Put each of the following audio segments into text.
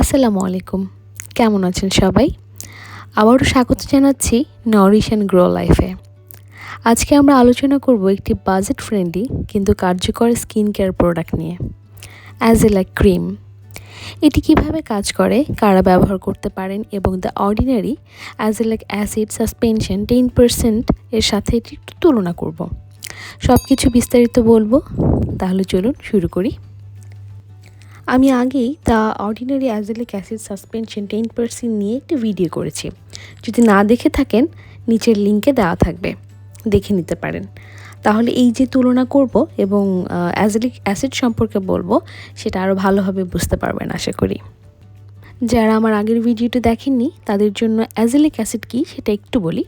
আসসালামু আলাইকুম। কেমন আছেন সবাই? আবারও স্বাগত জানাচ্ছি নরিশ অ্যান্ড গ্রো লাইফে আজকে আমরা আলোচনা করব একটি বাজেট ফ্রেন্ডলি কিন্তু কার্যকর স্কিন কেয়ার প্রোডাক্ট নিয়ে। অ্যাজ এ লাইক ক্রিম এটি কীভাবে কাজ করে, কারা ব্যবহার করতে পারেন এবং The Ordinary azelaic acid suspension ten percent এর সাথে এটি তুলনা করব। সব কিছু বিস্তারিত বলব, তাহলে চলুন শুরু করি। আমি আগেই The Ordinary azelaic acid suspension ten percent নিয়ে একটি ভিডিও করেছি। যদি না দেখে থাকেন, নিচের লিঙ্কে দেওয়া থাকবে। দেখে নিতে পারেন। তাহলে এই যে তুলনা করব এবং অ্যাজেলিক অ্যাসিড সম্পর্কে বলব, সেটা আরও ভালোভাবে বুঝতে পারবেন আশা করি। যারা আমার আগের ভিডিওটি দেখেননি, তাদের জন্য অ্যাজেলিক অ্যাসিড কী সেটা একটু বলি।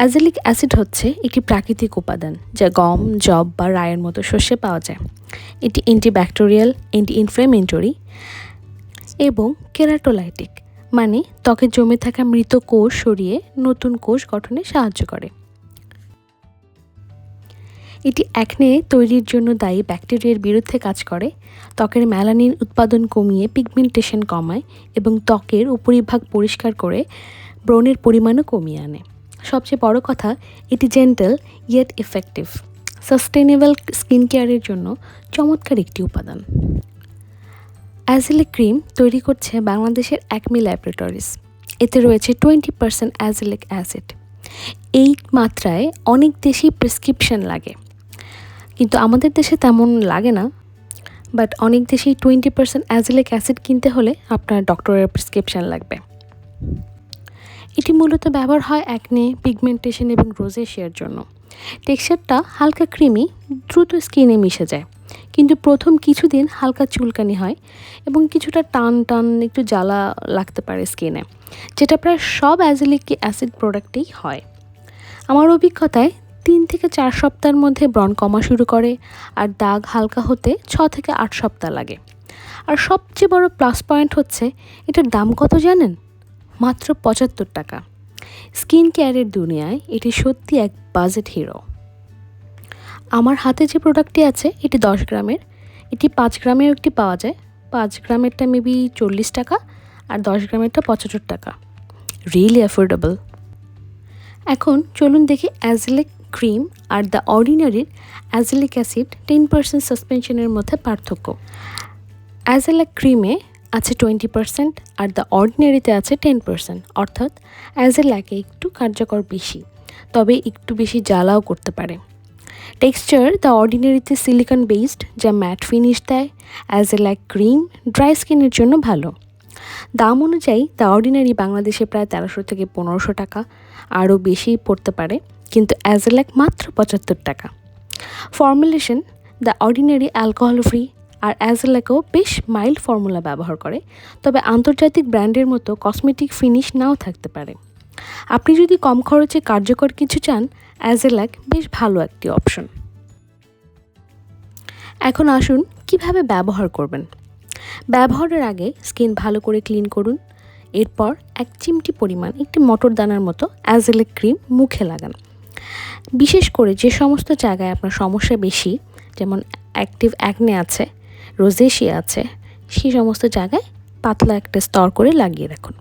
অ্যাজেলিক অ্যাসিড হচ্ছে একটি প্রাকৃতিক উপাদান যা গম জব বা রায়ের মতো শস্যে পাওয়া যায়। এটি অ্যান্টিব্যাকটেরিয়াল অ্যান্টি ইনফ্লেমেটরি এবং কেরাটোলাইটিক মানে ত্বকে জমে থাকা মৃত কোষ সরিয়ে নতুন কোষ গঠনে সাহায্য করে। এটি অ্যাকনে তৈরির জন্য দায়ী ব্যাকটেরিয়ার বিরুদ্ধে কাজ করে, ত্বকের ম্যালানিন উৎপাদন কমিয়ে পিগমেন্টেশন কমায় এবং ত্বকের উপরিভাগ পরিষ্কার করে ব্রণের পরিমাণও কমিয়ে আনে। সবচেয়ে বড় কথা, এটি gentle yet effective sustainable skin কেয়ারের জন্য চমৎকার একটি উপাদান। অ্যাজিলিক ক্রিম তৈরি করছে বাংলাদেশের অ্যাকমি ল্যাবরেটরিজ এতে রয়েছে টোয়েন্টি পার্সেন্ট অ্যাজিলিক অ্যাসিড এই মাত্রায় অনেক দেশেই প্রেসক্রিপশন লাগে। কিন্তু আমাদের দেশে তেমন লাগে না বাট অনেক দেশেই টোয়েন্টি পার্সেন্ট অ্যাজিলিক অ্যাসিড কিনতে হলে আপনার ডক্টরের প্রেসক্রিপশন লাগবে। এটি মূলত ব্যবহার হয় অ্যাকনে পিগমেন্টেশন এবং রোজেশিয়ার জন্য। টেক্সচারটা হালকা ক্রিমি দ্রুত স্কিনে মিশে যায়। কিন্তু প্রথম কিছুদিন হালকা চুলকানি হয় এবং কিছুটা টান টান একটু জ্বালা লাগতে পারে স্কিনে যেটা প্রায় সব অ্যাজিলিক অ্যাসিড প্রোডাক্টেই হয়। আমার অভিজ্ঞতায় তিন থেকে চার সপ্তাহের মধ্যে ব্রণ কমা শুরু করে আর দাগ হালকা হতে ছ থেকে আট সপ্তাহ লাগে। আর সবচেয়ে বড় প্লাস পয়েন্ট হচ্ছে, এটার দাম কত জানেন? মাত্র পঁচাত্তর টাকা। স্কিন কেয়ারের দুনিয়ায় এটি সত্যি এক বাজেট হিরো। আমার হাতে যে প্রোডাক্টটি আছে, এটি দশ গ্রামের। এটি পাঁচ গ্রামেও একটি পাওয়া যায়। পাঁচ গ্রামেরটা মেবি চল্লিশ টাকা আর দশ গ্রামেরটা পঁচাত্তর টাকা। রিয়েলি অ্যাফোর্ডেবল এখন চলুন দেখি অ্যাজলিক ক্রিম আর দ্য অর্ডিনারির অ্যাজলিক অ্যাসিড টেন পার্সেন্ট সাসপেনশনের মধ্যে পার্থক্য। অ্যাজেলাক ক্রিমে আছে টোয়েন্টি পার্সেন্ট আর দ্য অর্ডিনারিতে আছে টেন পার্সেন্ট অর্থাৎ অ্যাজ এ ল্যাকে একটু কার্যকর বেশি, তবে একটু বেশি জ্বালাও করতে পারে। টেক্সচার দ্য অর্ডিনারিতে সিলিকন বেসড যা ম্যাট ফিনিশ দেয় azelaic cream dry স্কিনের জন্য ভালো। দাম অনুযায়ী দ্য অর্ডিনারি বাংলাদেশে প্রায় তেরোশো থেকে পনেরোশো টাকা, আরও বেশি পড়তে পারে, কিন্তু অ্যাজ এ ল্যাক মাত্র পঁচাত্তর টাকা। Formulation The Ordinary alcohol free আর অ্যাজেলাকেও বেশ মাইল্ড ফর্মুলা ব্যবহার করে, তবে আন্তর্জাতিক ব্র্যান্ডের মতো কসমেটিক ফিনিশ নাও থাকতে পারে। আপনি যদি কম খরচে কার্যকর কিছু চান অ্যাজেলাক বেশ ভালো একটি অপশন এখন আসুন কীভাবে ব্যবহার করবেন। ব্যবহারের আগে স্কিন ভালো করে ক্লিন করুন, এরপর এক চিমটি পরিমাণ একটি মটর দানার মতো অ্যাজেলেক ক্রিম মুখে লাগান। বিশেষ করে যে সমস্ত জায়গায় আপনার সমস্যা বেশি, যেমন অ্যাক্টিভ অ্যাকনে আছে রোজেশিয়া আছে। সেই সমস্ত জায়গায় পাতলা একটা স্তর করে লাগিয়ে রাখুন।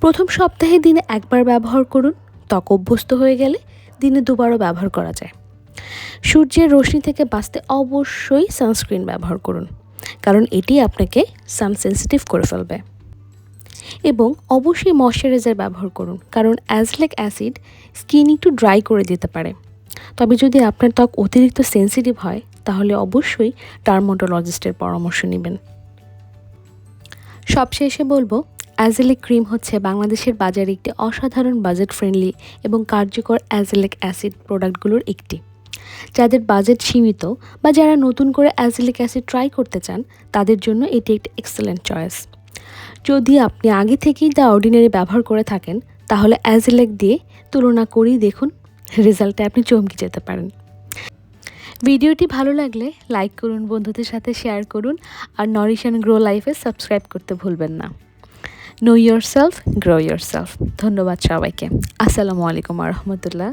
প্রথম সপ্তাহে দিনে একবার ব্যবহার করুন, ত্বক অভ্যস্ত হয়ে গেলে দিনে দুবারও ব্যবহার করা যায়। সূর্যের রশ্মি থেকে বাঁচতে অবশ্যই সানস্ক্রিন ব্যবহার করুন, কারণ এটি আপনাকে সানসেন্সিটিভ করে ফেলবে। এবং অবশ্যই ময়শ্চারাইজার ব্যবহার করুন, কারণ অ্যাজলেক অ্যাসিড স্কিন একটু ড্রাই করে দিতে পারে। তবে যদি আপনার ত্বক অতিরিক্ত সেন্সিটিভ হয় তাহলে অবশ্যই ডার্মোটোলজিস্টের পরামর্শ নেবেন। সবশেষে বলব, অ্যাজেলিক ক্রিম হচ্ছে বাংলাদেশের বাজারে একটি অসাধারণ বাজেট ফ্রেন্ডলি এবং কার্যকর অ্যাজেলিক অ্যাসিড প্রোডাক্টগুলোর একটি। যাদের বাজেট সীমিত বা যারা নতুন করে অ্যাজেলিক অ্যাসিড ট্রাই করতে চান, তাদের জন্য এটি একটি এক্সেলেন্ট চয়েস। যদি আপনি আগে থেকেই দ্য অর্ডিনারি ব্যবহার করে থাকেন, তাহলে অ্যাজেলেক দিয়ে তুলনা করেই দেখুন, রেজাল্টে আপনি চমকে যেতে পারেন। ভিডিওটি ভালো লাগলে লাইক করুন, বন্ধুদের সাথে শেয়ার করুন আর নরিশ অ্যান্ড গ্রো লাইফে সাবস্ক্রাইব করতে ভুলবেন না। Know yourself grow yourself ধন্যবাদ সবাইকে। আসসালামু আলাইকুম রহমতুল্লাহ।